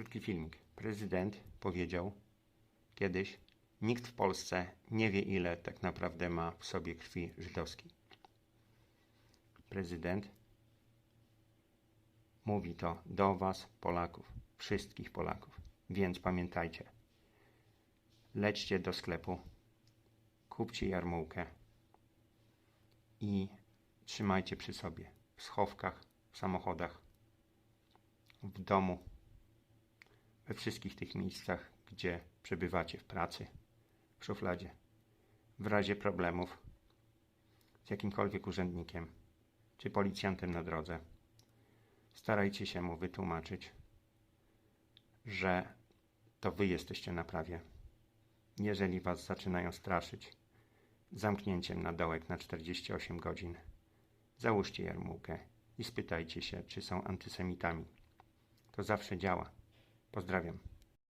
Krótki filmik. Prezydent powiedział kiedyś, nikt w Polsce nie wie, ile tak naprawdę ma w sobie krwi żydowskiej. Prezydent mówi to do Was, Polaków, wszystkich Polaków. Więc pamiętajcie, lećcie do sklepu, kupcie jarmułkę i trzymajcie przy sobie w schowkach, w samochodach, w domu, we wszystkich tych miejscach, gdzie przebywacie w pracy, w szufladzie. W razie problemów z jakimkolwiek urzędnikiem czy policjantem na drodze, starajcie się mu wytłumaczyć, że to wy jesteście na prawie. Jeżeli was zaczynają straszyć zamknięciem na dołek na 48 godzin, załóżcie jarmułkę i spytajcie się, czy są antysemitami. To zawsze działa. Pozdrawiam.